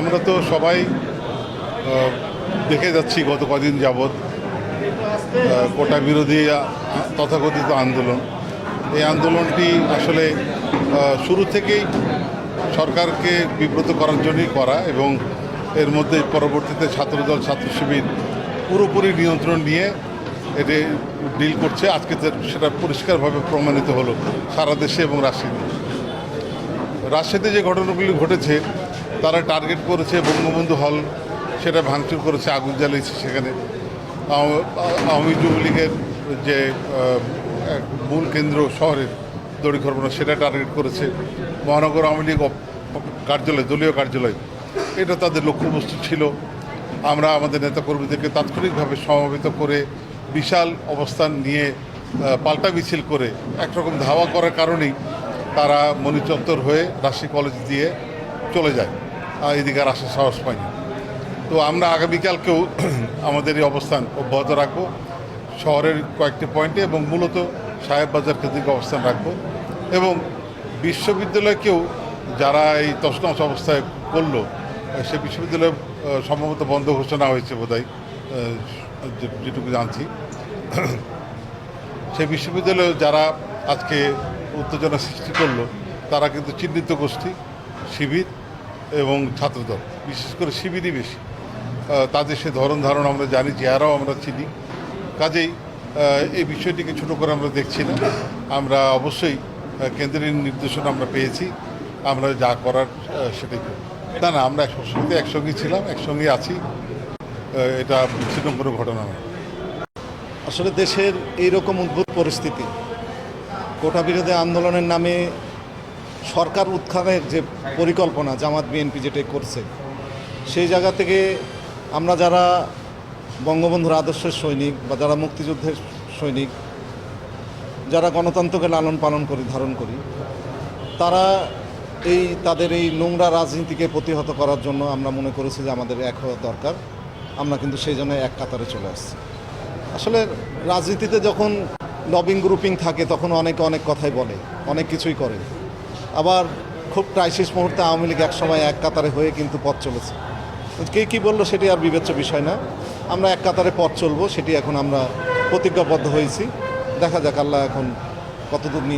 আমরা তো সবাই দেখে যাচ্ছি গত কদিন যাবৎ কোটা বিরোধী তথাকথিত আন্দোলন। এই আন্দোলনটি আসলে শুরু থেকেই সরকারকে বিব্রত করার জন্যই করা এবং এর মধ্যে পরবর্তীতে ছাত্রদল, ছাত্র শিবির পুরোপুরি নিয়ন্ত্রণ নিয়ে এটি ডিল করছে। আজকে সেটা পরিষ্কারভাবে প্রমাণিত হলো সারা দেশে এবং রাজশাহীতে। রাজশাহীতে যে ঘটনাগুলি ঘটেছে তারা টার্গেট করেছে, বঙ্গবন্ধু হল সেটা ভাঙচুর করেছে, আগুন জ্বালিয়েছে সেখানে। আওয়ামী যুবলীগের যে মূল কেন্দ্র শহরের দড়িখরবনা সেটা টার্গেট করেছে। মহানগর আওয়ামী লীগ কার্যালয়, দলীয় কার্যালয়, এটা তাদের লক্ষ্যবস্তু ছিল। আমরা আমাদের নেতাকর্মীদেরকে তাৎক্ষণিকভাবে সমবেত করে বিশাল অবস্থান নিয়ে পাল্টা মিছিল করে, একরকম ধাওয়া করার কারণেই তারা মণিচত্বর হয়ে রাজশাহী কলেজ দিয়ে চলে যায়। এদিকে আর আসার সাহস পায়নি তো আমরা আগামীকালকেও আমাদের এই অবস্থান অব্যাহত রাখব। শহরের কয়েকটি পয়েন্টে এবং মূলত সাহেব বাজার কেন্দ্রিক অবস্থান রাখব। এবং বিশ্ববিদ্যালয়কেও যারা এই তসনস অবস্থায় করল সে বিশ্ববিদ্যালয় সম্ভবত বন্ধ ঘোষণা হয়েছে বোধহয় যেটুকু জানছি। সেই বিশ্ববিদ্যালয়ে যারা আজকে উত্তেজনা সৃষ্টি করল, তারা কিন্তু চিহ্নিত গোষ্ঠী, শিবির এবং ছাত্রদল, বিশেষ করে শিবিরই বেশি তাদের সে ধরন ধারণ আমরা জানি, চেহারাও আমরা চিনি। কাজেই এই বিষয়টিকে ছোট করে আমরা দেখছি না। আমরা অবশ্যই কেন্দ্রের নির্দেশনা আমরা পেয়েছি। আমরা যা করার সেটাই করব। না না, আমরা সবসময় একসঙ্গেই ছিলাম একসঙ্গেই আছি। এটা বিচ্ছিন্ন কোনো ঘটনা নয়। আসলে দেশের এইরকম উদ্ভুত পরিস্থিতি, কোটা বিরোধী আন্দোলনের নামে সরকার উত্থানের যে পরিকল্পনা জামাত বিএনপি যেটা করছে, সেই জায়গা থেকে আমরা যারা বঙ্গবন্ধুর আদর্শের সৈনিক বা যারা মুক্তিযুদ্ধের সৈনিক, যারা গণতন্ত্রকে লালন পালন করি, ধারণ করি, তারা এই, তাদের এই নোংরা রাজনীতিকে প্রতিহত করার জন্য আমরা মনে করেছি যে আমাদের এক হওয়া দরকার। আমরা কিন্তু সেই জন্য এক কাতারে চলে আসছি। আসলে রাজনীতিতে যখন লবিং গ্রুপিং থাকে, তখন অনেকে অনেক কথাই বলে, অনেক কিছুই করে। আবার খুব ক্রাইসিস মুহূর্তে আওয়ামী লীগ একসময় এক কাতারে হয়ে কিন্তু পথ চলেছে। কে কী বলল সেটি আর বিবেচ্য বিষয় না। আমরা এক কাতারে পথ চলবো, সেটি এখন আমরা প্রতিজ্ঞাবদ্ধ হয়েছি। দেখা যাক আল্লাহ এখন কতদূর নিয়ে